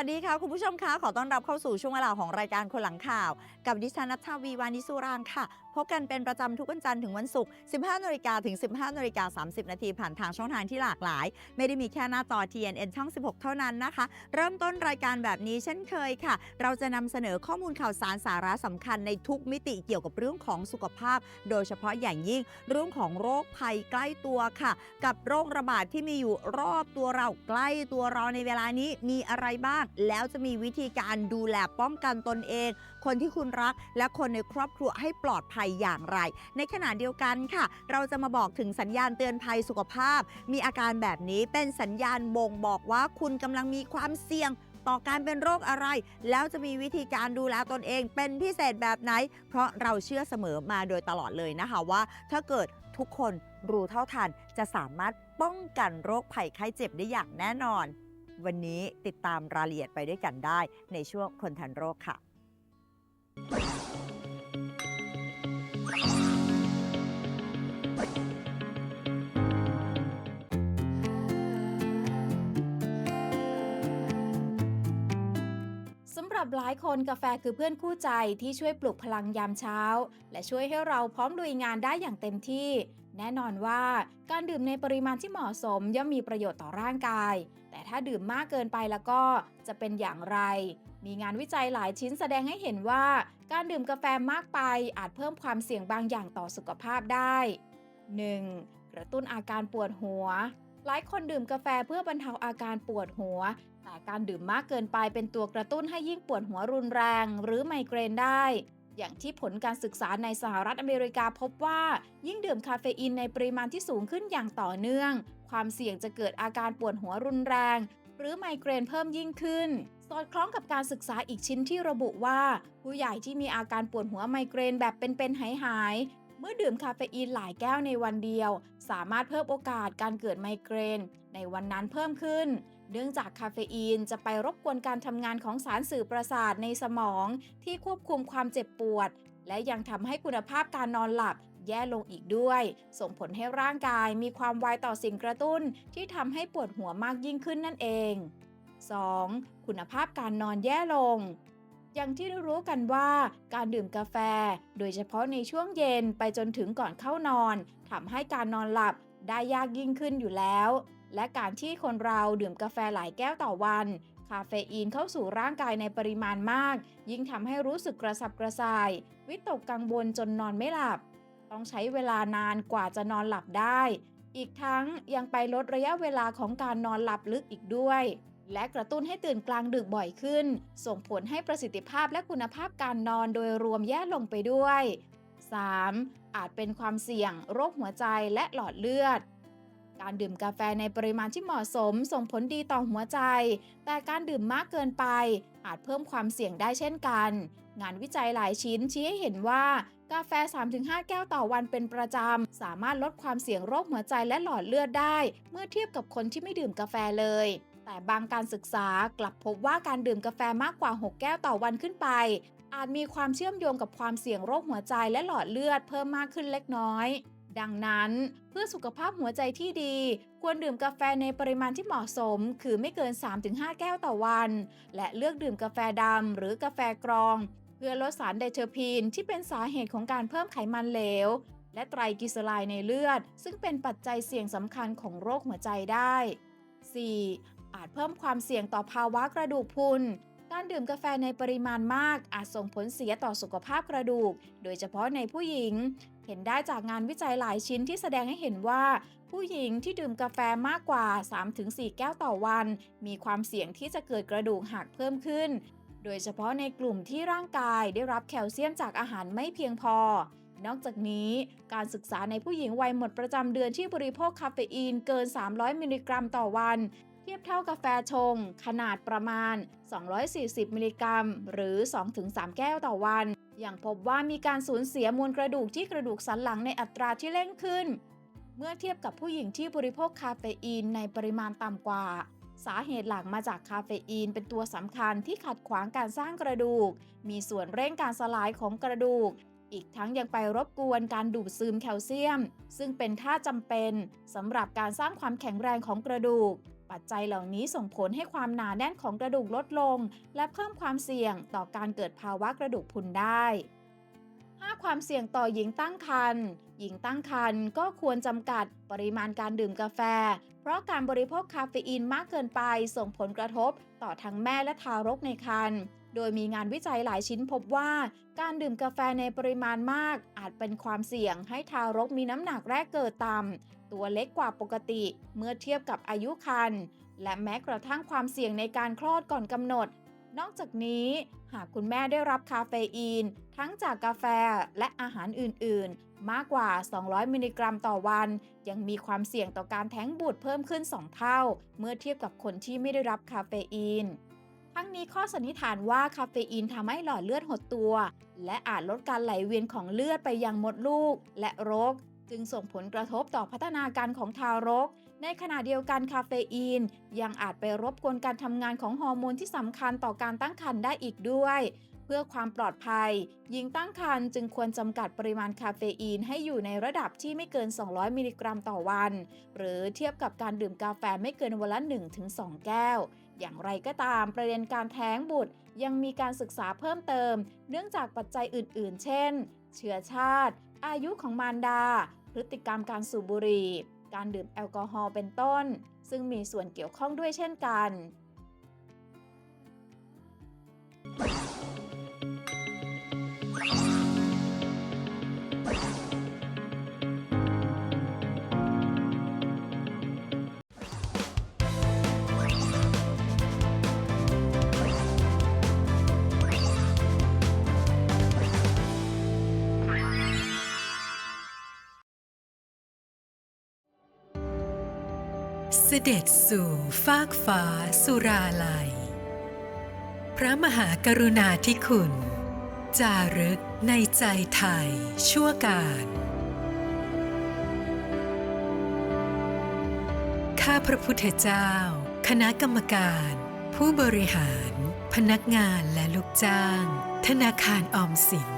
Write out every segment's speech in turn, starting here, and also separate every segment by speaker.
Speaker 1: สวัสดีค่ะ คุณผู้ชมคะขอต้อนรับเข้าสู่ช่วงเวลาของรายการคนหลังข่าว กับดิฉันนัทชาวีวานิสุรางค่ะ พบกันเป็นประจำทุกวันจันทร์ถึงวันศุกร์ 15นาฬิกาถึง 15นาฬิกา30 นาทีผ่านทางช่องทางที่หลากหลาย ไม่ได้มีแค่หน้าจอ TNN ช่อง 16 เท่านั้นนะคะ เริ่มต้นรายการแบบนี้เช่นเคยค่ะ เราจะนำเสนอข้อมูลข่าวสารสาระสำคัญในทุกมิติเกี่ยวกับเรื่องของสุขภาพ โดยเฉพาะอย่างยิ่งเรื่องของโรคภัยใกล้ตัวค่ะ กับโรคระบาดที่มีอยู่รอบตัวเราใกล้ตัวเราในเวลานี้มีอะไรบ้าง แล้วจะมีวิธีการดูแลป้องกันตนเองคนที่คุณรัก และคนในครอบครัวให้ปลอดภัยอย่างไร ในขณะเดียวกันค่ะ เราจะมาบอกถึงสัญญาณเตือนภัยสุขภาพ มีอาการแบบนี้เป็นสัญญาณบ่งบอกว่าคุณกำลังมีความเสี่ยงต่อการเป็นโรคอะไร แล้วจะมีวิธีการดูแลตนเองเป็นพิเศษแบบไหน เพราะเราเชื่อเสมอมาโดยตลอดเลยนะคะว่า ถ้าเกิดทุกคนรู้เท่าทัน จะสามารถป้องกันโรคภัยไข้เจ็บได้อย่างแน่นอน วันนี้ติดตามรายละเอียดไปด้วยกันได้ในช่วงคนทันโรคค่ะ
Speaker 2: สำหรับหลายคนกาแฟคือเพื่อนคู่ใจที่ช่วยปลุกพลังยามเช้า และช่วยให้เราพร้อมลุยงานได้อย่างเต็มที่ แน่นอนว่าการดื่มในปริมาณที่เหมาะสมย่อมมีประโยชน์ต่อร่างกาย แต่ถ้าดื่มมากเกินไปแล้วก็จะเป็นอย่างไร มีงานวิจัยหลายชิ้นแสดงให้เห็นว่า การดื่มกาแฟมากไปอาจเพิ่มความเสี่ยงบางอย่างต่อสุขภาพได้ 1. กระตุ้นอาการปวดหัว หลายคนดื่มกาแฟเพื่อบรรเทาอาการปวดหัว แต่การดื่มมากเกินไปเป็นตัวกระตุ้นให้ยิ่งปวดหัวรุนแรง หรือไมเกรนได้ อย่างที่ผลการศึกษาในสหรัฐอเมริกาพบว่า ยิ่งดื่มคาเฟอีนในปริมาณที่สูงขึ้นอย่างต่อเนื่อง ความเสี่ยงจะเกิดอาการปวดหัวรุนแรง หรือไมเกรนเพิ่มยิ่งขึ้น สอดคล้องกับการศึกษาอีกชิ้นที่ระบุว่า ผู้ใหญ่ที่มีอาการปวดหัวไมเกรนแบบเป็นๆหายๆ เมื่อดื่มคาเฟอีนหลายแก้วในวันเดียว สามารถเพิ่มโอกาสการเกิดไมเกรน ในวันนั้นเพิ่มขึ้น เนื่องจากคาเฟอีนจะไปรบกวนการทำงานของสารสื่อประสาทในสมอง ที่ควบคุมความเจ็บปวด และยังทำให้คุณภาพการนอนหลับแย่ลงอีกด้วย ส่งผลให้ร่างกายมีความไวต่อสิ่งกระตุ้นที่ทำให้ปวดหัวมากยิ่งขึ้นนั่นเอง 2. คุณภาพการนอนแย่ลง อย่างที่รู้กันว่าการดื่มกาแฟ โดยเฉพาะในช่วงเย็นไปจนถึงก่อนเข้านอนทำให้การนอนหลับได้ยากยิ่งขึ้นอยู่แล้ว และการที่คนเราดื่มกาแฟหลายแก้วต่อวัน คาเฟอีนเข้าสู่ร่างกายในปริมาณมาก ยิ่งทำให้รู้สึกกระสับกระส่าย วิตกกังวลจนนอนไม่หลับ ต้องใช้เวลานานกว่าจะนอนหลับได้ อีกทั้งยังไปลดระยะเวลาของการนอนหลับลึกอีกด้วย และกระตุ้นให้ตื่นกลางดึกบ่อยขึ้น ส่งผลให้ประสิทธิภาพและคุณภาพการนอนโดยรวมแย่ลงไปด้วย 3. อาจเป็นความเสี่ยง โรคหัวใจและหลอดเลือด การดื่มกาแฟในปริมาณที่เหมาะสม ส่งผลดีต่อหัวใจ แต่การดื่มมากเกินไป อาจเพิ่มความเสี่ยงได้เช่นกัน งานวิจัยหลายชิ้นชี้ให้เห็นว่ากาแฟ 3-5 แก้วต่อวันเป็นประจำ สามารถลดความเสี่ยงโรคหัวใจและหลอดเลือดได้ เมื่อเทียบกับคนที่ไม่ดื่มกาแฟเลย แต่บางการศึกษากลับพบว่าการดื่มกาแฟมากกว่า 6 แก้วต่อวันขึ้นไป อาจมีความเชื่อมโยงกับความเสี่ยงโรคหัวใจและหลอดเลือดเพิ่มมากขึ้นเล็กน้อย ดังนั้นเพื่อสุขภาพหัวใจที่ดี ควรดื่มกาแฟในปริมาณที่เหมาะสม คือไม่เกิน 3-5 แก้วต่อวัน และเลือกดื่มกาแฟดำหรือกาแฟกรอง เพื่อลดสารไดเทอร์พีนที่เป็นสาเหตุของการเพิ่มไขมันเหลว และไตรกลีเซอไรด์ในเลือด ซึ่งเป็นปัจจัยเสี่ยงสำคัญของโรคหัวใจได้ 4. อาจเพิ่มความเสี่ยงต่อภาวะกระดูกพรุน การดื่มกาแฟในปริมาณมาก อาจส่งผลเสียต่อสุขภาพกระดูก โดยเฉพาะในผู้หญิง เห็นได้จากงานวิจัยหลายชิ้นที่แสดงให้เห็นว่า ผู้หญิงที่ดื่มกาแฟมากกว่า 3-4 แก้วต่อวัน มีความเสี่ยงที่จะเกิดกระดูกหักเพิ่มขึ้น โดยเฉพาะในกลุ่มที่ร่างกายได้รับแคลเซียมจากอาหารไม่เพียงพอนอกจากนี้การศึกษาในผู้หญิงวัยหมดประจำเดือนที่บริโภคคาเฟอีนเกิน 300 มิลลิกรัมต่อวัน ทียบเท่ากาแฟชง ขนาดประมาณ 240 มิลลิกรัม หรือ 2-3 แก้วต่อวัน อย่างพบว่ามีการสูญเสียมวลกระดูกที่กระดูกสันหลังในอัตราที่เร่งขึ้น เมื่อเทียบกับผู้หญิงที่บริโภคคาเฟอีนในปริมาณต่ำกว่า สาเหตุหลักมาจากคาเฟอีนเป็นตัวสำคัญที่ขัดขวางการสร้างกระดูก มีส่วนเร่งการสลายของกระดูกอีกทั้งยังไปรบกวนการดูดซึมแคลเซียม ซึ่งเป็นท่าจำเป็นสำหรับการสร้างความแข็งแรงของกระดูก ปัจจัยเหล่านี้ส่งผลให้ความหนาแน่นของกระดูกลดลง และเพิ่มความเสี่ยงต่อการเกิดภาวะกระดูกพรุนได้ 5 ความเสี่ยงต่อหญิงตั้งครรภ์หญิงตั้งครรภ์ก็ควรจำกัดปริมาณการดื่มกาแฟ เพราะการบริโภคคาเฟอีนมากเกินไปส่งผลกระทบต่อทั้งแม่และทารกในครรภ์โดยมีงานวิจัยหลายชิ้นพบว่า การดื่มกาแฟในปริมาณมาก อาจเป็นความเสี่ยงให้ทารกมีน้ำหนักแรกเกิดต่ำ ตัวเล็กกว่าปกติเมื่อเทียบกับอายุครรภ์และแม้กระทั่งความเสี่ยงในการคลอดก่อนกำหนด นอกจากนี้ หากคุณแม่ได้รับคาเฟอีน ทั้งจากกาแฟและอาหารอื่น ๆ มากกว่า 200 มิลลิกรัมต่อวัน ยังมีความเสี่ยงต่อการแท้งบุตรเพิ่มขึ้น 2 เท่า เมื่อเทียบกับคนที่ไม่ได้รับคาเฟอีน ทั้งนี้ข้อสันนิษฐานว่าคาเฟอีนทำให้หลอดเลือดหดตัว และอาจลดการไหลเวียนของเลือดไปยังมดลูก และรก จึงส่งผลกระทบต่อพัฒนาการของทารก ในขณะเดียวกันคาเฟอีน ยังอาจไปรบกวนการทำงานของฮอร์โมนที่สำคัญต่อการตั้งครรภ์ได้อีกด้วย เพื่อความปลอดภัย หญิงตั้งครรภ์จึงควรจำกัดปริมาณคาเฟอีนให้อยู่ในระดับที่ไม่เกิน 200 มิลลิกรัมต่อวัน หรือเทียบกับการดื่มกาแฟไม่เกินวันละ 1-2 แก้วอย่างไรก็ตามประเด็นการแท้งบุตรยังมีการศึกษาเพิ่มเติม เนื่องจากปัจจัยอื่น ๆ เช่น เชื้อชาติ อายุของมารดา พฤติกรรมการสูบบุหรี่ การดื่มแอลกอฮอล์เป็นต้น ซึ่งมีส่วนเกี่ยวข้องด้วยเช่นกัน
Speaker 3: ด็จสู่ฟากฟ้าสุราลัย พระมหากรุณาธิคุณ จารึกในใจไทยชั่วการข้าพระพุทธเจ้า คณะกรรมการ ผู้บริหาร พนักงานและลูกจ้าง ธนาคารออมสิน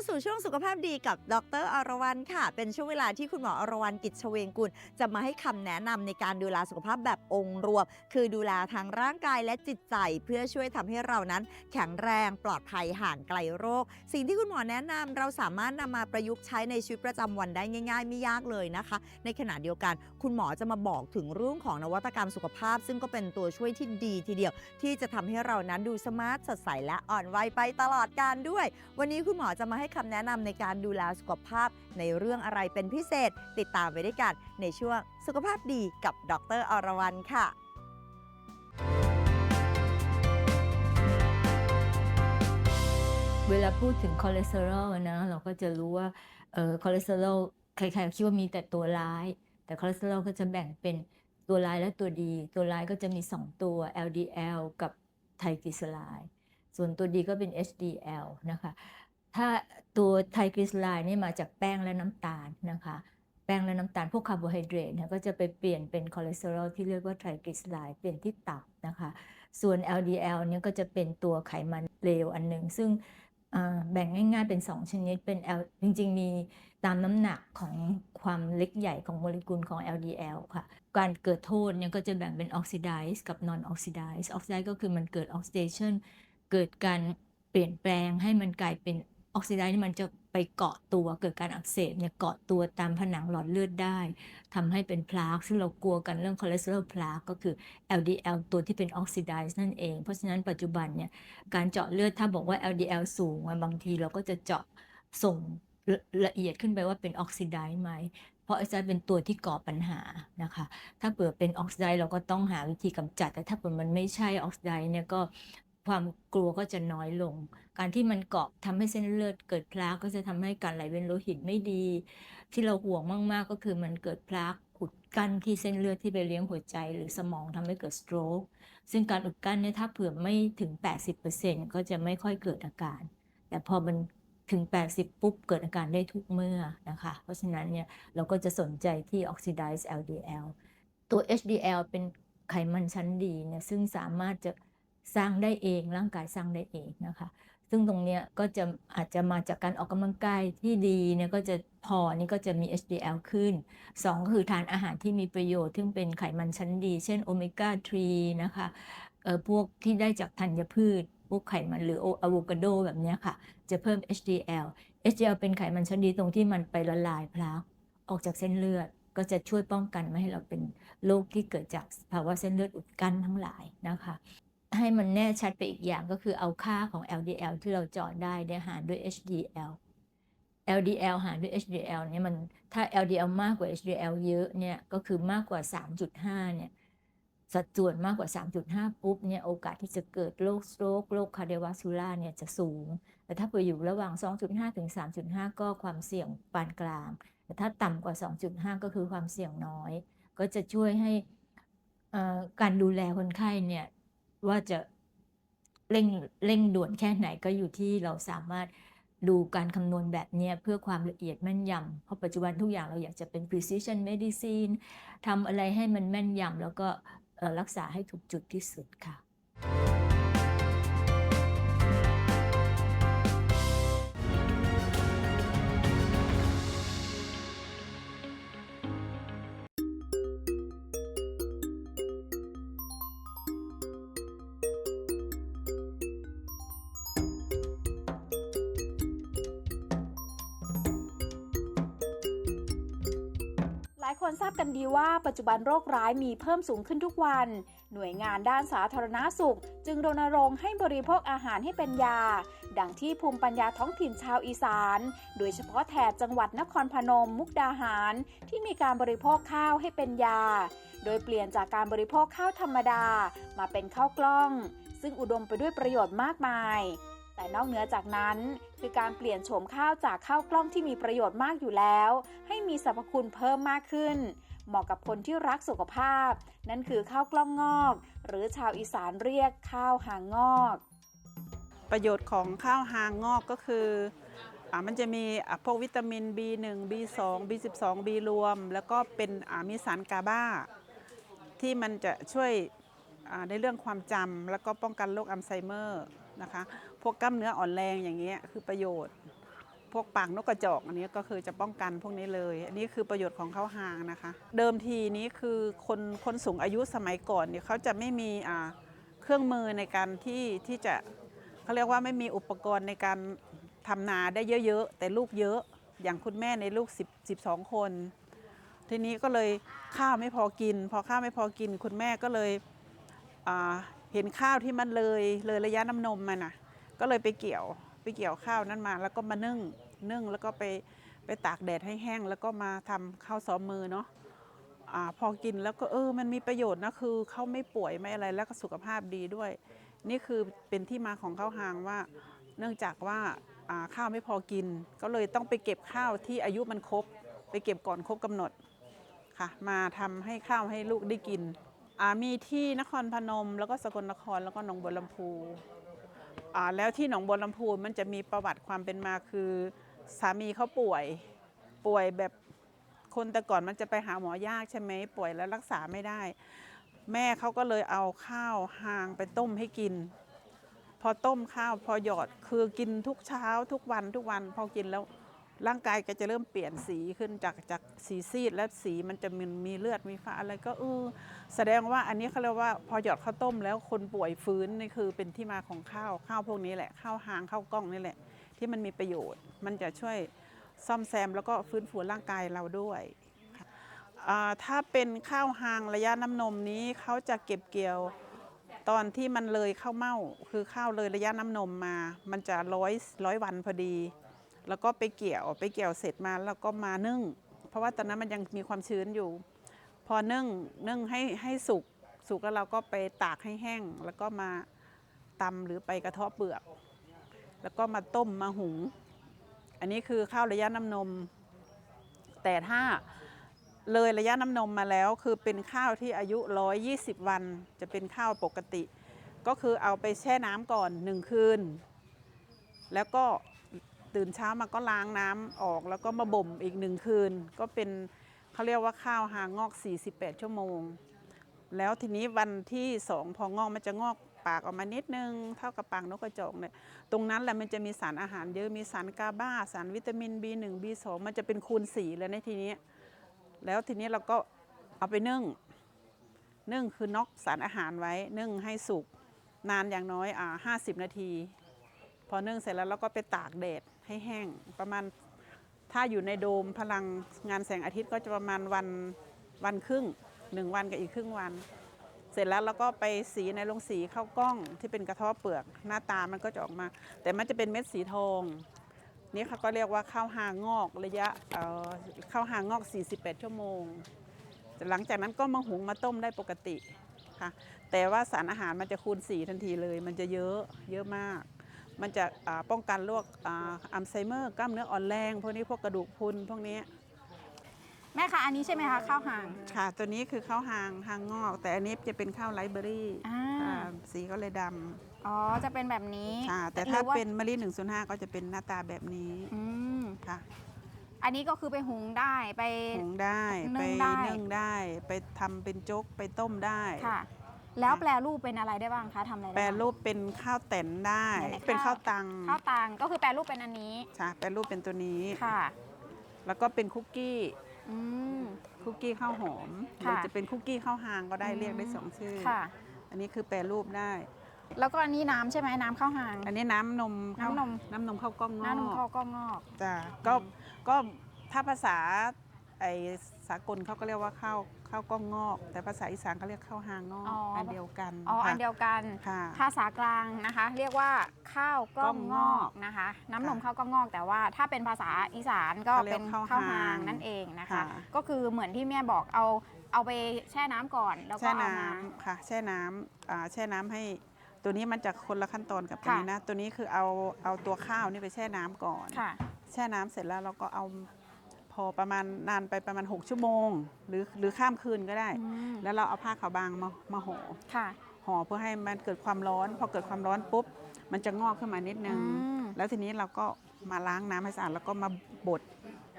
Speaker 4: า
Speaker 1: สู่ช่วงสุขภาพดีกับดรอรวรรณค่ะ เป็นช่วงเวลาที่คุณหมออรวรรณกิจเฉวงกุลจะมาให้คำแนะนำในการดูแลสุขภาพแบบองค์รวม คือดูแลทั้งร่างกายและจิตใจ เพื่อช่วยทำให้เรานั้น แข็งแรงปลอดภัยห่างไกลโรค สิ่งที่คุณหมอแนะนำเราสามารถนำมาประยุกต์ใช้ในชีวิตประจำวันได้ง่าย ๆ ไม่ยากเลยนะคะ ในขณะเดียวกัน คุณหมอจะมาบอกถึงเรื่องของนวัตกรรมสุขภาพ ซึ่งก็เป็นตัวช่วยที่ดีทีเดียว ที่จะทำให้เรานั้นดูสมาร์ทสดใสและอ่อนวัยไปตลอดการด้วย วันนี้คุณหมอจะมาให้คำแนะนำในการดูแลสุขภาพในเรื่องอะไรเป็นพิเศษ ติดตามไปด้วยกันในช่วงสุขภาพดีกับดรอรวรรณค่ะ
Speaker 5: เวลาพูดถึงคอเลสเตอรอลนะเราก็จะรู้ว่าคอเลสเตอรอลใครๆคิดว่ามีแต่ตัวร้าย แต่คอเลสเตอรอลก็จะแบ่งเป็นตัวร้ายและตัวดี ตัวร้ายก็จะมี 2 ตัว LDL กับไทรกลีเซอไรด์ส่วนตัวดีก็เป็น HDL นะคะ ถ้าตัวไทรกลีเซอไรด์นี่มาจากแป้งและน้ำตาลนะคะ แป้งและน้ำตาลพวกคาร์โบไฮเดรตเนี่ยก็จะไปเปลี่ยนเป็นคอเลสเตอรอลที่เรียกว่าไทรกลีเซอไรด์เปลี่ยนที่ตับนะคะ ส่วน LDL เนี่ยก็จะเป็นตัวไขมันเลวอันหนึ่งซึ่งแบ่งง่ายๆเป็น 2 ชนิดเป็น L จริง ๆ มีตามน้ำหนักของความเล็กใหญ่ของโมเลกุลของ LDL ค่ะ การเกิดโทษเนี่ยก็จะแบ่งเป็น oxidize กับ non oxidize oxidize ก็คือมันเกิด oxidation เกิดการเปลี่ยนแปลงให้มันกลายเป็น oxidize นี่มันจะไปเกาะตัวเกิดการอักเสบเนี่ยเกาะตัวตามผนังหลอดเลือดได้ทำให้เป็นพลาร์ซึ่งเรากลัวกันเรื่องคอเลสเตอรอลพลาร์ก็คือ LDL ตัวที่เป็น oxidize นั่นเอง เพราะฉะนั้นปัจจุบันเนี่ยการเจาะเลือดถ้าบอกว่า LDL สูงบางทีเราก็จะเจาะส่งละละเอียดขึ้นไปว่าเป็นออกซิไดซ์ไหม เพราะออกซิไดซ์เป็นตัวที่ก่อปัญหานะคะ ถ้าเปิดเป็นออกซิไดซ์เราก็ต้องหาวิธีกำจัด แต่ถ้าเปิดมันไม่ใช่ออกซิไดซ์เนี่ยก็ ความกลัวก็จะน้อยลง การที่มันเกาะทำให้เส้นเลือดเกิดพลากก็จะทำให้การไหลเวียนโลหิตไม่ดี ที่เราห่วงมากๆก็คือมันเกิดพลากอุดกั้นที่เส้นเลือดที่ไปเลี้ยงหัวใจ หรือสมองทำให้เกิดสโตรกซึ่งการอุดกั้นเนี่ยถ้าเผื่อไม่ถึง 80%ก็จะไม่ค่อยเกิดอาการ แต่พอมันถึง 80 ปุ๊บ เกิดอาการได้ทุกเมื่อนะคะ เพราะฉะนั้นเนี่ยเราก็จะสนใจที่ oxidized LDL ตัว HDL เป็นไขมันชั้นดีเนี่ยซึ่งสามารถจะ สร้างได้เองร่างกายสร้างได้เองนะคะ ซึ่งตรงเนี้ยก็จะอาจจะมาจากการออกกำลังกายที่ดีเนี่ยก็จะพอนี่ก็จะมี HDL ขึ้น 2 ก็คือทานอาหารที่มีประโยชน์ ซึ่งเป็นไขมันชั้นดี เช่นโอเมก้า 3 นะคะเอ่อพวกที่ได้จากธัญพืช พวกไขมันหรืออะโวคาโดแบบนี้ค่ะ จะเพิ่ม HDL HDL เป็นไขมันชั้นดีตรงที่มันไปละลายพลาออกจากเส้นเลือดก็จะช่วยป้องกันไม่ให้เราเป็นโรคที่เกิดจากภาวะเส้นเลือดอุดกั้นทั้งหลายนะคะ ให้มันแน่ชัดไปอีกอย่างก็คือเอาค่าของ LDL ที่เราจาะได้เนี่ยหารด้วย HDL LDL หารด้วย HDL เนี่ยมันถ้า LDL มากกว่า HDL เยอะเนี่ยก็คือมากกว่า 3.5 เนี่ยสัดส่วนมากกว่า 3.5 ปุ๊บเนี่ยโอกาสที่จะเกิดโรคสโตรกโรคคาร์ดิวาสคูล่าเนี่ยจะสูง แต่ถ้าเผื่อยู่ระหว่าง 2.5 ถึง 3.5 ก็ความเสี่ยงปานกลาง แต่ถ้าต่ำกว่า 2.5 ก็คือความเสี่ยงน้อย ก็จะช่วยให้การดูแลคนไข้เนี่ย ว่าจะเร่งเร่งด่วนแค่ไหนก็อยู่ที่เราสามารถดูการคำนวณแบบนี้เพื่อความละเอียดแม่นยำเพราะปัจจุบันทุกอย่างเราอยากจะเป็น precision medicine ทำอะไรให้มันแม่นยำแล้วก็รักษาให้ถูกจุดที่สุดค่ะา
Speaker 2: ยคนทราบกันดีว่าปัจจุบันโรคร้ายมีเพิ่มสูงขึ้นทุกวัน หน่วยงานด้านสาธารณาสุข จึงรณรงค์ให้บริโภคอาหารให้เป็นยา ดังที่ภูมิปัญญาท้องถิ่นชาวอีสาน โดยเฉพาะแถบจังหวัดนครพนม มุกดาหาร ที่มีการบริโภคข้าวให้เป็นยา โดยเปลี่ยนจากการบริโภคข้าวธรรมดา มาเป็นข้าวกล้อง ซึ่งอุดมไปด้วยประโยชน์มากมาย แต่นอกเหนือจากนั้น คือการเปลี่ยนโฉมข้าวจากข้าวกล้องที่มีประโยชน์มากอยู่แล้ว ให้มีสรรพคุณเพิ่มมากขึ้น เหมาะกับคนที่รักสุขภาพ นั่นคือข้าวกล้องงอก หรือชาวอีสานเรียกข้าวหางงอก
Speaker 6: ประโยชน์ของข้าวหางงอกก็คือมันจะมีพวกวิตามิน B1 B2 B12 B รวม แล้วก็เป็นมีสารกาบาที่มันจะช่วยในเรื่องความจำแล้วก็ป้องกันโรคอัลไซเมอร์ นะคะ พวกกล้ามเนื้ออ่อนแรงอย่างเงี้ยคือประโยชน์ พวกปากนกกระจอกอันนี้ก็คือจะป้องกันพวกนี้เลย อันนี้คือประโยชน์ของข้าวหางนะคะ เดิมทีนี้คือคนคนสูงอายุสมัยก่อนเนี่ยเขาจะไม่มีอ่าเครื่องมือในการที่ที่จะเขาเรียกว่าไม่มีอุปกรณ์ในการทำนาได้เยอะๆ แต่ลูกเยอะอย่างคุณแม่ในลูก10 12 คน ทีนี้ก็เลยข้าวไม่พอกิน พอข้าวไม่พอกิน คุณแม่ก็เลย เห็นข้าวที่มันเลยเลยระยะน้ำนมมันนะก็เลยไปเกี่ยวไปเกี่ยวข้าวนั้นมา แล้วก็มานึ่งนึ่งแล้วก็ไปไปตากแดดให้แห้ง แล้วก็มาทำข้าวซ้อมมือเนาะอาพอกินแล้วก็เออมันมีประโยชน์นะคือเขาไม่ป่วยไม่อะไรแล้วก็สุขภาพดีด้วย นี่คือเป็นที่มาของข้าวหางว่า เนื่องจากว่าอ่าข้าวไม่พอกิน ก็เลยต้องไปเก็บข้าวที่อายุมันครบ ไปเก็บก่อนครบกำหนดค่ะมาทำให้ข้าวให้ลูกได้กิน อ่ามีที่นครพนม แล้วก็สกลนครแล้วก็หนองบัวลำพูอ่าแล้วที่หนองบัวลำพูมันจะมีประวัติความเป็นมาคือ สามีเขาป่วยป่วยแบบคนแต่ก่อนมันจะไปหาหมอยากใช่ไหมป่วยแล้วรักษาไม่ได้ แม่เขาก็เลยเอาข้าวหางไปต้มให้กิน พอต้มข้าวพอหยอดคือกินทุกเช้าทุกวันทุกวันพอกินแล้ว ร่างกายก็จะเริ่มเปลี่ยนสีขึ้นจากจากสีซีดแล้วสีมันจะมีมีเลือดมีฟ้าอะไรก็เออแสดงว่าอันนี้เขาเรียกว่าพอหยอดข้าวต้มแล้วคนป่วยฟื้นนี่คือเป็นที่มาของข้าวข้าวพวกนี้แหละข้าวหางข้าวกล้องนี่แหละ ที่มันมีประโยชน์ มันจะช่วยซ่อมแซมแล้วก็ฟื้นฟูร่างกายเราด้วยถ้าเป็นข้าวหางระยะน้ำนมนี้เขาจะเก็บเกี่ยวตอนที่มันเลยข้าวเม่าคือข้าวเลยระยะน้ำนมมา มันจะร้อยร้อยวันพอดี แล้วก็ไปเกี่ยวไปเกี่ยวเสร็จมาแล้วก็มานึ่ง เพราะว่าตอนนั้นมันยังมีความชื้นอยู่ พอนึ่งนึ่งให้ให้สุกสุกแล้วเราก็ไปตากให้แห้ง แล้วก็มาตำหรือไปกระเทาะเปลือก แล้วก็มาต้มมาหุง อันนี้คือข้าวระยะน้ำนม แต่ถ้าเลยระยะน้ำนมมาแล้ว คือเป็นข้าวที่อายุ 120 วัน จะเป็นข้าวปกติ ก็คือเอาไปแช่น้ำก่อนหนึ่งคืน แล้วก็ ตื่นเช้ามาก็ล้างน้ำออก แล้วก็มาบ่มอีกหนึ่งคืน ก็เป็นเขาเรียกว่าข้าวหางอก 48 ชั่วโมง แล้วทีนี้วันที่สองพองอกมันจะงอกปากออกมานิดนึง เท่ากับปากนกกระจอกเนี่ยตรงนั้นแหละมันจะมีสารอาหารเยอะมีสารกาบาสารวิตามิน B1 B2 มันจะเป็นคูณสีเลยในทีนี้ แล้วทีนี้เราก็เอาไปนึ่งนึ่งคือนอกสารอาหารไว้นึ่งให้สุกนานอย่างน้อยอ่าห้าสิบนาที พอนึ่งเสร็จแล้วเราก็ไปตากแดด ให้แห้งประมาณถ้าอยู่ในโดมพลังงานแสงอาทิตย์ก็จะประมาณวันวันครึ่งหนึ่งวันกับอีกครึ่งวัน เสร็จแล้วเราก็ไปสีในโรงสีเข้ากล้องที่เป็นกระทาะเปลือกหน้าตามันก็จะออกมา แต่มันจะเป็นเม็ดสีทองนี่เขาก็เรียกว่าข้าวหางอกระยะเอ่อข้าวหางอก 48 ชั่วโมง หลังจากนั้นก็มาหุงมาต้มได้ปกติค่ะแต่ว่าสารอาหารมันจะคูณสีทันทีเลย มันจะเยอะเยอะมาก มันจะอ่าป้องกันโรคอ่าอัลไซเมอร์กล้ามเนื้ออ่อนแรงพวกนี้พวกกระดูกพรุนพวกนี้
Speaker 7: แม่คะอันนี้ใช่ไหมคะข้าวหาง
Speaker 6: ค่ะ ตัวนี้คือข้าวหางหางงอก แต่อันนี้จะเป็นข้าวไรซ์เบอรี่
Speaker 7: อ่า
Speaker 6: ค่ะสีก็เลยด
Speaker 7: อ๋อจะเป็นแบบนี้ำ
Speaker 6: ค่ะแต่
Speaker 7: หรื
Speaker 6: ถ้า
Speaker 7: อว่
Speaker 6: เป็นมะลิ105 ก็จะเป็นหน้าตาแบบนี้
Speaker 7: อืม
Speaker 6: ค่ะ
Speaker 7: อันนี้ก็คือไปหุงได้ไป
Speaker 6: หุงได้
Speaker 7: นึ่
Speaker 6: ไป
Speaker 7: งได้
Speaker 6: นึ่งได้ ไปทำเป็นโจ๊กไปต้มได้
Speaker 7: ค่ะ แล้วแปลรูปเป็นอะไรได้บ้างคะทำอะไรได้
Speaker 6: แปร
Speaker 7: บ้าง
Speaker 6: รูปเป็นข้าวแต่นได้
Speaker 7: ไหนๆ
Speaker 6: เป็น
Speaker 7: ข้า
Speaker 6: ข้าววตัง
Speaker 7: ข้าวตังก็คือแปลรูปเป็นอันนี้
Speaker 6: ค่ะแปรรูปเป็นตัวนี้
Speaker 7: ค่ะ
Speaker 6: แล้วก็เป็นคุกกี้
Speaker 7: อืม
Speaker 6: คุกกี้ข้าวหอมห
Speaker 7: ค่ะ
Speaker 6: รือจะเป็นคุกกี้ข้าวหางก็ได้
Speaker 7: อืม
Speaker 6: เรียกได้สองชื่อ
Speaker 7: ค่ะ
Speaker 6: อันนี้คือแปรรูปได้
Speaker 7: แล้วก็อันนี้น้ำใช่ไหมน้ำข้าวหาง
Speaker 6: อันนี้น้ำนมข้าว
Speaker 7: น้ำนม
Speaker 6: น้ำนมข้าวกล้องงอก
Speaker 7: น้ำนมข้าวก็งอก
Speaker 6: จ้ะก็ก็ถ้าภาษา ไอสากลเขาก็เรียกว่าข้าวข้าวกล้องงอก แต่ภาษาอีสานเขาเรียกข้าวหางงอก
Speaker 7: อ๋ออั
Speaker 6: อันเดียวกัน
Speaker 7: อ๋อ
Speaker 6: ค่ะ
Speaker 7: อันเดียวกัน
Speaker 6: ค่ะ
Speaker 7: ภาษากลางนะคะ เรียกว่าข้าวกล้องงอก
Speaker 6: กล้องงอก
Speaker 7: นะคะ น้ำนม
Speaker 6: ค่ะ
Speaker 7: ข้าวกล้องงอก แต่ว่าถ้าเป็นภาษาอีสานก็
Speaker 6: เขาเรียก
Speaker 7: เป็น
Speaker 6: ข้าว
Speaker 7: ข้าวหา
Speaker 6: หางง
Speaker 7: นั่นเองนะคะ
Speaker 6: ค่ะ
Speaker 7: ก็คือเหมือนที่แม่บอกเอาเอาไปแช่น้ำก่อนแล้วก็
Speaker 6: แช่
Speaker 7: เอา
Speaker 6: น้
Speaker 7: มาำ
Speaker 6: ค่ะ แช่น้ำอ่าแช่น้ำให้ตัวนี้มันจะคนละขั้นตอนกับตัว
Speaker 7: ค่ะ
Speaker 6: นี้นะ ตัวนี้คือเอาเอาตัวข้าวนี่ไปแช่น้ำก่อน
Speaker 7: ค่ะ
Speaker 6: แช่น้ำเสร็จแล้วเราก็เอาพ อประมาณนานไปประมาณ 6 ชั่วโมง หรือหรือข้ามคืนก็ได้
Speaker 7: อืม
Speaker 6: แล้วเราเอาผ้าขาวบางมามาห่อ
Speaker 7: ค่ะ
Speaker 6: ห่อเพื่อให้มันเกิดความร้อน พอเกิดความร้อนปุ๊บ มันจะงอกขึ้นมานิดนึง
Speaker 7: อืม
Speaker 6: แล้วทีนี้เราก็มาล้างน้ำให้สะอาดแล้วก็มาบด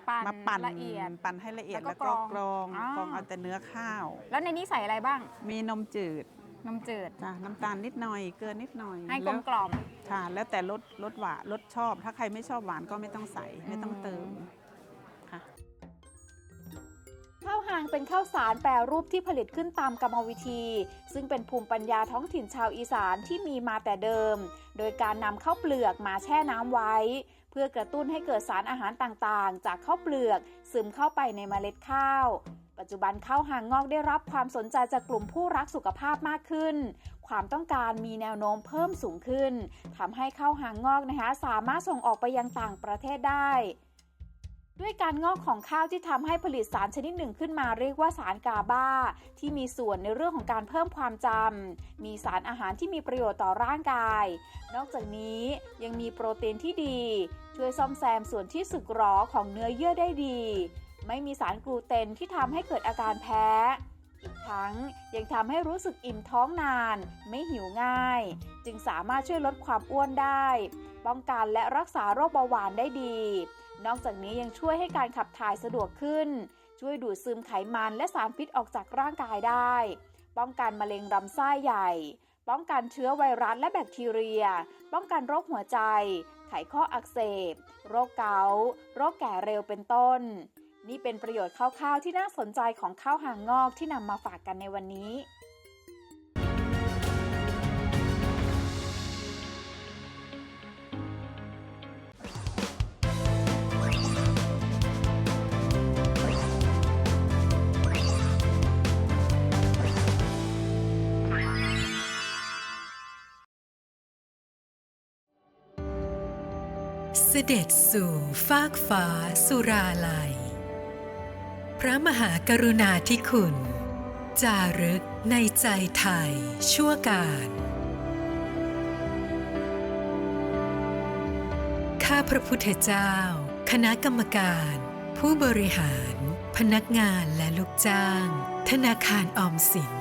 Speaker 7: ปั่น
Speaker 6: มาปั่น
Speaker 7: ละเอียด
Speaker 6: ปั่นให้ละเอียด
Speaker 7: แล้
Speaker 6: แล้วว
Speaker 7: ก็
Speaker 6: ก็
Speaker 7: ก
Speaker 6: ก
Speaker 7: ร
Speaker 6: ร
Speaker 7: อ
Speaker 6: องง
Speaker 7: อ๋อ
Speaker 6: กรองเอาแต่เนื้อข้าว
Speaker 7: แล้วในนี้ใส่อะไรบ้าง
Speaker 6: มีนมจืด
Speaker 7: นมจืด
Speaker 6: จ้ะน้ำตาลนิดหน่อย เกลือนิดหน่อย
Speaker 7: ให้กล
Speaker 6: แล้
Speaker 7: ม
Speaker 6: ว
Speaker 7: กล่อม
Speaker 6: ค่ะแล้วแต่รสรสหวานรสชอบ ถ้าใครไม่ชอบหวานก็ไม่ต้องใส่ไม่ต้องเติม
Speaker 7: อื
Speaker 2: หางเป็นข้าวสารแปรรูปที่ผลิตขึ้นตามกรรมวิธี ซึ่งเป็นภูมิปัญญาท้องถิ่นชาวอีสานที่มีมาแต่เดิม โดยการนำข้าวเปลือกมาแช่น้ำไว้ เพื่อกระตุ้นให้เกิดสารอาหารต่างๆ จากข้าวเปลือก ซึมเข้าไปในเมล็ดข้าวปัจจุบันข้าวหางงอกได้รับความสนใจจากกลุ่มผู้รักสุขภาพมากขึ้น ความต้องการมีแนวโน้มเพิ่มสูงขึ้นทำให้ข้าวหางงอกนะคะสามารถส่งออกไปยังต่างประเทศได้ ด้วยการงอกของข้าวที่ทำให้ผลิตสารชนิดหนึ่งขึ้นมาเรียกว่าสารกาบาที่มีส่วนในเรื่องของการเพิ่มความจำมีสารอาหารที่มีประโยชน์ต่อร่างกาย นอกจากนี้ยังมีโปรตีนที่ดี ช่วยซ่อมแซมส่วนที่สึกหรอของเนื้อเยื่อได้ดี ไม่มีสารกลูเตนที่ทำให้เกิดอาการแพ้ อีกทั้งยังทำให้รู้สึกอิ่มท้องนาน ไม่หิวง่าย จึงสามารถช่วยลดความอ้วนได้ ป้องกันและรักษาโรคเบาหวานได้ดี นอกจากนี้ยังช่วยให้การขับถ่ายสะดวกขึ้น ช่วยดูดซึมไขมันและสารพิษออกจากร่างกายได้ ป้องกันมะเร็งลำไส้ใหญ่ ป้องกันเชื้อไวรัสและแบคทีเรีย ป้องกันโรคหัวใจ ไขข้ออักเสบ โรคเกาต์โรคแก่เร็วเป็นต้น นี่เป็นประโยชน์คร่าวๆที่น่าสนใจของข้าวหางงอกที่นำมาฝากกันในวันนี้
Speaker 3: เสด็จสู่ฟากฟ้าสุราลัย พระมหากรุณาธิคุณ จารึกในใจไทยชั่วการข้าพระพุทธเจ้า คณะกรรมการ ผู้บริหาร พนักงานและลูกจ้าง ธนาคารออมสิน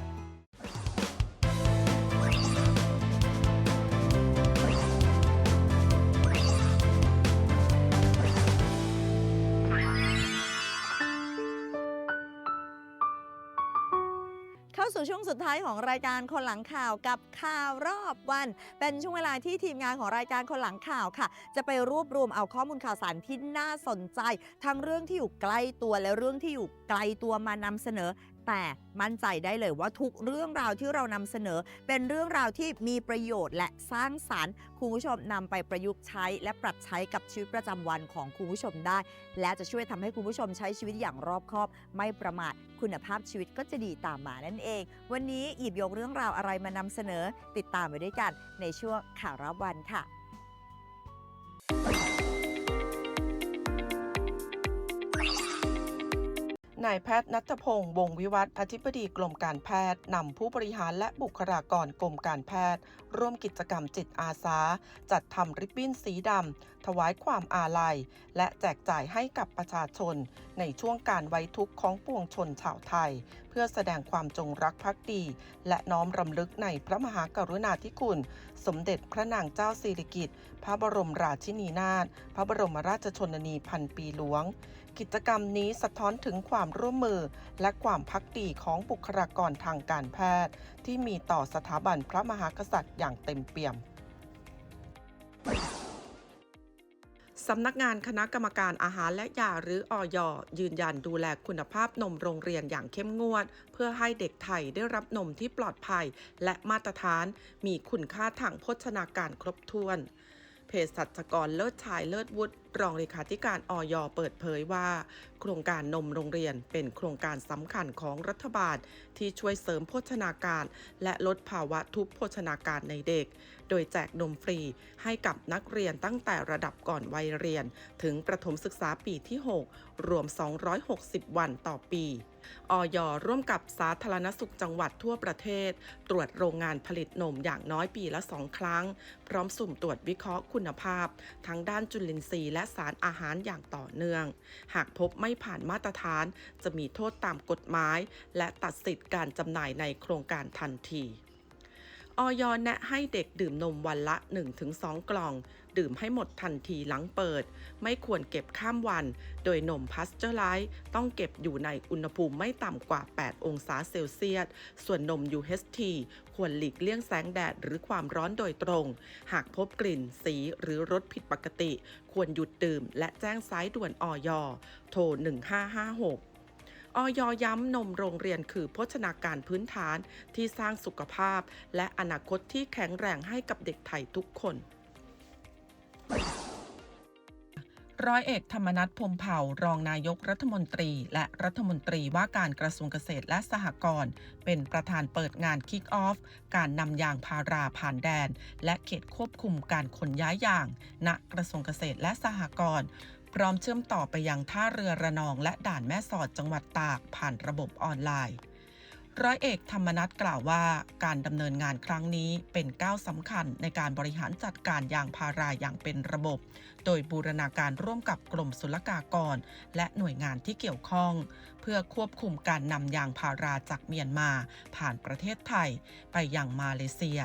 Speaker 1: ท้ายของรายการคนหลังข่าวกับข่าวรอบวัน เป็นช่วงเวลาที่ทีมงานของรายการคนหลังข่าวค่ะ จะไปรวบรวมเอาข้อมูลข่าวสารที่น่าสนใจ ทั้งเรื่องที่อยู่ใกล้ตัวและเรื่องที่อยู่ไกลตัวมานำเสนอ แต่มั่นใจได้เลยว่าทุกเรื่องราวที่เรานำเสนอ เป็นเรื่องราวที่มีประโยชน์และสร้างสารรค์คุณผู้ชมนำไปประยุกต์ใช้ และปรับใช้กับชีวิตประจำวันของคุณผู้ชมได้ และจะช่วยทำให้คุณผู้ชมใช้ชีวิตอย่างรอบคอบ ไม่ประมาทคุณภาพชีวิตก็จะดีตามมานั่นเอง วันนี้หยิบยกเรื่องราวอะไรมานำเสนอ ติดตามไปด้วยกันในช่วงข่าวรอบวันค่ะ
Speaker 8: นายแพทย์นัทพงศ์วงวิวัฒน์อธิบดีกรมการแพทย์นำผู้บริหารและบุคลากรกรมการแพทย์ ร่วมกิจกรรมจิตอาสา จัดทำริบบิ้นสีดำถวายความอาลัย และแจกจ่ายให้กับประชาชน ในช่วงการไว้ทุกข์ของปวงชนชาวไทย เพื่อแสดงความจงรักภักดี และน้อมรำลึกในพระมหากรุณาธิคุณ สมเด็จพระนางเจ้าสิริกิติ์พระบรมราชินีนาถพระบรมราชชนนีพันปีหลวง กิจกรรมนี้สะท้อนถึงความร่วมมือ และความพักดีของบุคลากรทางการแพทย์ ที่มีต่อสถาบันพระมหากษัตริย์อย่างเต็มเปี่ยมสำนักงานคณะกรรมการอาหารและยาหรืออยยืนยันดูแลคุณภาพนมโรงเรียนอย่างเข้มงวด เพื่อให้เด็กไทยได้รับนมที่ปลอดภัย และมาตรฐาน มีคุณค่าทางโภชนาการครบถ้วน เภสัชกรเลิศชายเลิศวุฒิรองเลขาธิการอยเปิดเผยว่า โครงการนมโรงเรียนเป็นโครงการสำคัญของรัฐบาลที่ช่วยเสริมโภชนาการ และลดภาวะทุพโภชนาการในเด็ก โดยแจกนมฟรีให้กับนักเรียนตั้งแต่ระดับก่อนวัยเรียน ถึงประถมศึกษาปีที่ 6 รวม 260 วันต่อปีอยร่วมกับสาธารณสุขจังหวัดทั่วประเทศ ตรวจโรงงานผลิตนมอย่างน้อยปีละสองครั้ง พร้อมสุ่มตรวจวิเคราะห์คุณภาพ ทั้งด้านจุลินทรีย์และสารอาหารอย่างต่อเนื่อง หากพบไม่ผ่านมาตรฐาน จะมีโทษตามกฎหมาย และตัดสิทธิ์การจำหน่ายในโครงการทันที ออยแนะให้เด็กดื่มนมวันละ 1-2 กล่อง ดื่มให้หมดทันทีหลังเปิด ไม่ควรเก็บข้ามวัน โดยนมพัสเจอร์ไลท์ต้องเก็บอยู่ในอุณหภูมิไม่ต่ำกว่า 8 องศาเซลเซียส ส่วนนม UHT ควรหลีกเลี่ยงแสงแดดหรือความร้อนโดยตรง หากพบกลิ่น สีหรือรสผิดปกติ ควรหยุดดื่มและแจ้งสายด่วนออยโทร 1556 ออยย้ำนมโรงเรียนคือโภชนาการพื้นฐานที่สร้างสุขภาพ และอนาคตที่แข็งแรงให้กับเด็กไทยทุกคนร้อยเอกธรรมนัฐพรมเผ่ารองนายกรัฐมนตรี และรัฐมนตรีว่าการกระทรวงเกษตรและสหกรณ์เป็นประธานเปิดงานคิกออฟ การนำยางพาราผ่านแดน และเขตควบคุมการขนย้ายยาง ณกระทรวงเกษตรและสหกรณ์ พร้อมเชื่อมต่อไปยังท่าเรือระนองและด่านแม่สอดจังหวัดตากผ่านระบบออนไลน์ ร้อยเอกธรรมนัฐกล่าวว่าการดำเนินงานครั้งนี้เป็นก้าวสำคัญในการบริหารจัดการยางพาราอย่างเป็นระบบ โดยบูรณาการร่วมกับกรมศุลกากร และหน่วยงานที่เกี่ยวข้อง เพื่อควบคุมการนำยางพาราจากเมียนมา ผ่านประเทศไทย ไปยังมาเลเซีย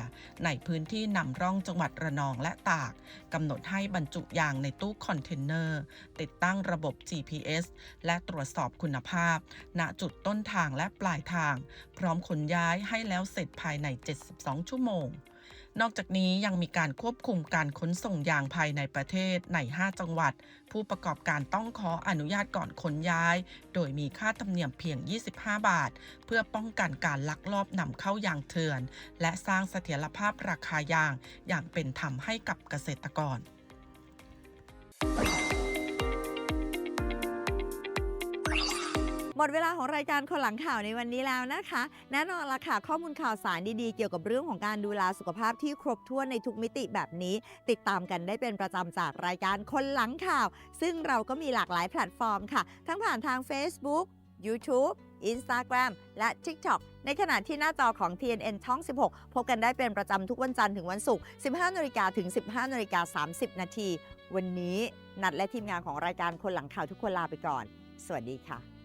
Speaker 8: ในพื้นที่นำร่องจังหวัดระนองและตากกำหนดให้บรรจุยางในตู้คอนเทนเนอร์ ติดตั้งระบบ GPS และตรวจสอบคุณภาพ ณจุดต้นทางและปลายทาง พร้อมขนย้ายให้แล้วเสร็จภายใน 72 ชั่วโมง นอกจากนี้ยังมีการควบคุมการขนส่งยางภายในประเทศใน 5 จังหวัด ผู้ประกอบการต้องขออนุญาตก่อนขนย้าย โดยมีค่าธรรมเนียมเพียง 25 บาท เพื่อป้องกันการลักลอบนำเข้ายางเถื่อน และสร้างเสถียรภาพราคายางอย่างเป็นธรรมให้กับเกษตรกร
Speaker 1: หมดเวลาของรายการคนหลังข่าวในวันนี้แล้วนะคะ แน่นอนละค่ะ ข้อมูลข่าวสารดีๆ เกี่ยวกับเรื่องของการดูแลสุขภาพที่ครบถ้วนในทุกมิติแบบนี้ ติดตามกันได้เป็นประจำจากรายการคนหลังข่าว ซึ่งเราก็มีหลากหลายแพลตฟอร์มค่ะ ทั้งผ่านทาง Facebook YouTube Instagram และ TikTok ในขณะที่หน้าจอของ TNN ช่อง 16 พบกันได้เป็นประจำทุกวันจันทร์ถึงวันศุกร์ 15นาฬิกาถึง 15นาฬิกา30 นาที วันนี้นัดและทีมงานของรายการคนหลังข่าวทุกคนลาไปก่อน สวัสดีค่ะ